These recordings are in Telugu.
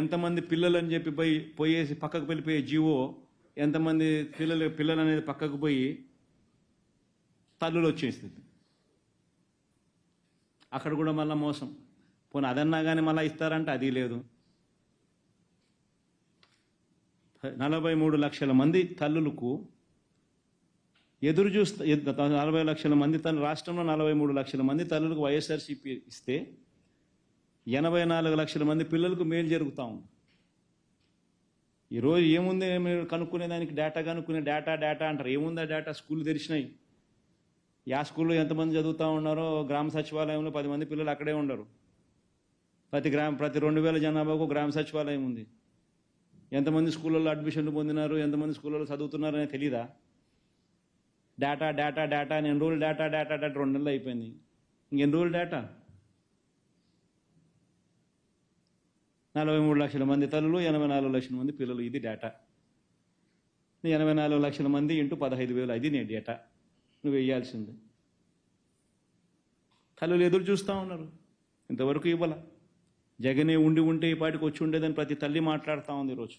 ఎంతమంది పిల్లలు అని చెప్పి పోయి పోయేసి పక్కకు వెళ్ళిపోయే జీవో ఎంతమంది పిల్లలు పిల్లలు అనేది పక్కకు పోయి తల్లులు వచ్చేస్తుంది అక్కడ కూడా మళ్ళీ మోసం. పోనీ అదన్నా కానీ మళ్ళీ ఇస్తారంటే అది లేదు. నలభై మూడు లక్షల మంది తల్లులకు ఎదురు చూస్తా నలభై లక్షల మంది తల్లు రాష్ట్రంలో నలభై మూడు లక్షల మంది తల్లులకు వైఎస్ఆర్సీపీ ఇస్తే ఎనభై నాలుగు లక్షల మంది పిల్లలకు మేలు జరుగుతూ ఉంది. ఈరోజు ఏముంది మీరు కనుక్కునే దానికి డేటా కనుక్కునే డేటా డేటా అంటారు. ఏముందా డేటా స్కూల్ తెరిచినాయి. యా స్కూల్లో ఎంతమంది చదువుతూ ఉన్నారో గ్రామ సచివాలయంలో పది మంది పిల్లలు అక్కడే ఉండరు. ప్రతి గ్రామ ప్రతి రెండు వేల జనాభాకు గ్రామ సచివాలయం ఉంది. ఎంతమంది స్కూళ్ళల్లో అడ్మిషన్లు పొందినారు ఎంతమంది స్కూళ్ళలో చదువుతున్నారు అనేది తెలీదా? డేటా డేటా డేటా అని ఎన్ని రోజులు డేటా డేటా డేటా రెండు నెలలు అయిపోయింది. ఇంకెన్ని రోజులు డేటా నలభై మూడు లక్షల మంది తల్లులు ఎనభై నాలుగు లక్షల మంది పిల్లలు. ఇది డేటా ఎనభై నాలుగు లక్షల మంది ఇంటూ పదహైదు వేలు. అది నీ డేటా నువ్వు వేయాల్సింది. తల్లులు ఎదురు చూస్తూ ఉన్నారు. ఇంతవరకు ఇవ్వాల. జగనే ఉండి ఉంటే ఈ పాటికి వచ్చి ఉండేదని ప్రతి తల్లి మాట్లాడుతూ ఉంది ఈరోజు.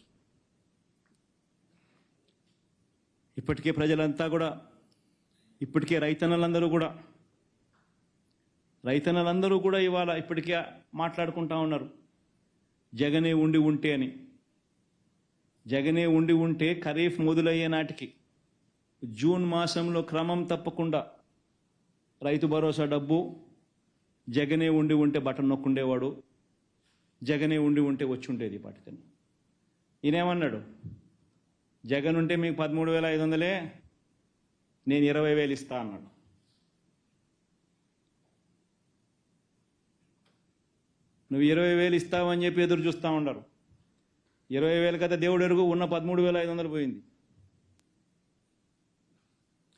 ఇప్పటికే ప్రజలంతా కూడా ఇప్పటికే రైతన్నలందరూ కూడా రైతన్నలందరూ కూడా ఇవాళ ఇప్పటికే మాట్లాడుకుంటా ఉన్నారు. జగనే ఉండి ఉంటే అని. జగనే ఉండి ఉంటే ఖరీఫ్ మొదలయ్యే నాటికి జూన్ మాసంలో క్రమం తప్పకుండా రైతు భరోసా డబ్బు జగనే ఉండి ఉంటే బటన్ నొక్కుండేవాడు జగనే ఉండి ఉంటే వచ్చి ఉండేది పాటితను ఈయనేమన్నాడు? జగన్ ఉంటే మీకు పదమూడు వేల ఐదు వందలే నేను ఇరవై వేలు ఇస్తా అన్నాడు. నువ్వు ఇరవై వేలు ఇస్తావని చెప్పి ఎదురు చూస్తూ ఉండరు. ఇరవై వేలు కదా దేవుడు ఎరుగు ఉన్న పదమూడు వేల ఐదు వందలు పోయింది.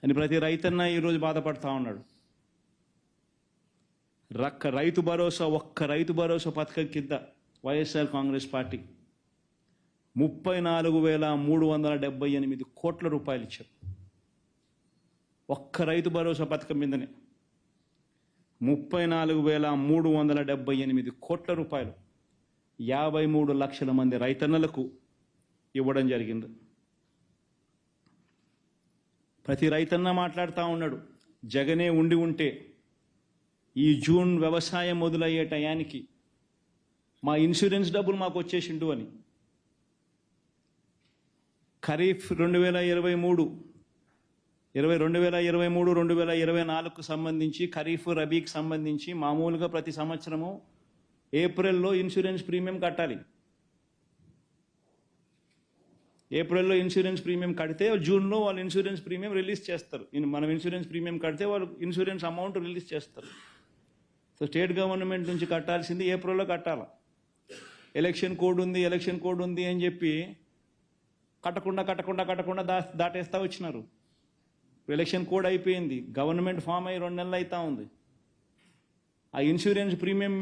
అని ప్రతి రైతన్న ఈరోజు బాధపడుతూ ఉన్నాడు. రక్క రైతు భరోసా ఒక్క రైతు భరోసా పథకం కింద వైఎస్ఆర్ కాంగ్రెస్ పార్టీ ముప్పై నాలుగు వేల మూడు వందల డెబ్బై ఎనిమిది కోట్ల రూపాయలు ఇచ్చారు. ఒక్క రైతు భరోసా పథకం మీదనే. ముప్పై నాలుగు వేల మూడు వందల డెబ్బై ఎనిమిది కోట్ల రూపాయలు యాభై మూడు లక్షల మంది రైతన్నలకు ఇవ్వడం జరిగింది. ప్రతి రైతన్న మాట్లాడుతూ ఉన్నాడు జగనే ఉండి ఉంటే ఈ జూన్ వ్యవసాయం మొదలయ్యే టయానికి మా ఇన్సూరెన్స్ డబ్బులు మాకు వచ్చేసిండు అని. ఖరీఫ్ రెండు వేల ఇరవై మూడు ఇరవై రెండు వేల ఇరవై మూడు రెండు వేల ఇరవై నాలుగుకు సంబంధించి ఖరీఫ్ రబీకి సంబంధించి మామూలుగా ప్రతి సంవత్సరము ఏప్రిల్లో ఇన్సూరెన్స్ ప్రీమియం కట్టాలి. ఏప్రిల్లో ఇన్సూరెన్స్ ప్రీమియం కడితే జూన్లో వాళ్ళు ఇన్సూరెన్స్ ప్రీమియం రిలీజ్ చేస్తారు. మనం ఇన్సూరెన్స్ ప్రీమియం కడితే వాళ్ళు ఇన్సూరెన్స్ అమౌంట్ రిలీజ్ చేస్తారు. సో స్టేట్ గవర్నమెంట్ నుంచి కట్టాల్సింది ఏప్రిల్లో కట్టాల? ఎలక్షన్ కోడ్ ఉంది ఎలక్షన్ కోడ్ ఉంది అని చెప్పి కట్టకుండా కట్టకుండా కట్టకుండా దా దాటేస్తా వచ్చినారు. ఎలక్షన్ కోడ్ అయిపోయింది. గవర్నమెంట్ ఫామ్ అయ్యి రెండు నెలలు అవుతా ఉంది. ఆ ఇన్సూరెన్స్ ప్రీమియం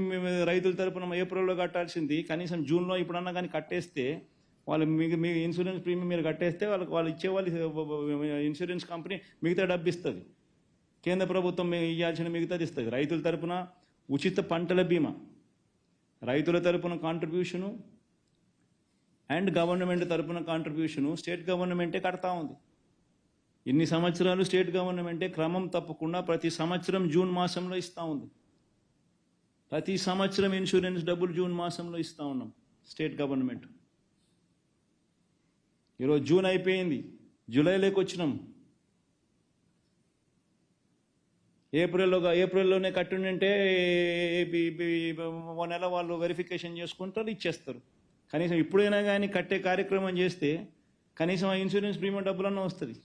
రైతుల తరపున ఏప్రిల్లో కట్టాల్సింది. కనీసం జూన్లో ఇప్పుడన్నా కానీ కట్టేస్తే వాళ్ళు మీకు మీ ఇన్సూరెన్స్ ప్రీమియం మీరు కట్టేస్తే వాళ్ళకి వాళ్ళు ఇచ్చే వాళ్ళు ఇన్సూరెన్స్ కంపెనీ మిగతా డబ్బు ఇస్తుంది. కేంద్ర ప్రభుత్వం ఇవ్వాల్సిన మిగతాది ఇస్తుంది. రైతుల తరపున ఉచిత పంటల బీమా. రైతుల తరపున కాంట్రిబ్యూషను అండ్ గవర్నమెంట్ తరపున కాంట్రిబ్యూషను స్టేట్ గవర్నమెంటే కడతా ఉంది. ఇన్ని సంవత్సరాలు స్టేట్ గవర్నమెంటే క్రమం తప్పకుండా ప్రతి సంవత్సరం జూన్ మాసంలో ఇస్తూ ఉంది. ప్రతి సంవత్సరం ఇన్సూరెన్స్ డబ్బులు జూన్ మాసంలో ఇస్తూ ఉన్నాం స్టేట్ గవర్నమెంట్. ఈరోజు జూన్ అయిపోయింది. జూలైలోకి వచ్చినాం. ఏప్రిల్లో ఏప్రిల్లోనే కట్టుండింటే ఓ నెల వాళ్ళు వెరిఫికేషన్ చేసుకుంటారు ఇచ్చేస్తారు. కనీసం ఇప్పుడైనా కానీ కట్టే కార్యక్రమం చేస్తే కనీసం ఆ ఇన్సూరెన్స్ ప్రీమియం డబ్బులన్నా వస్తుంది.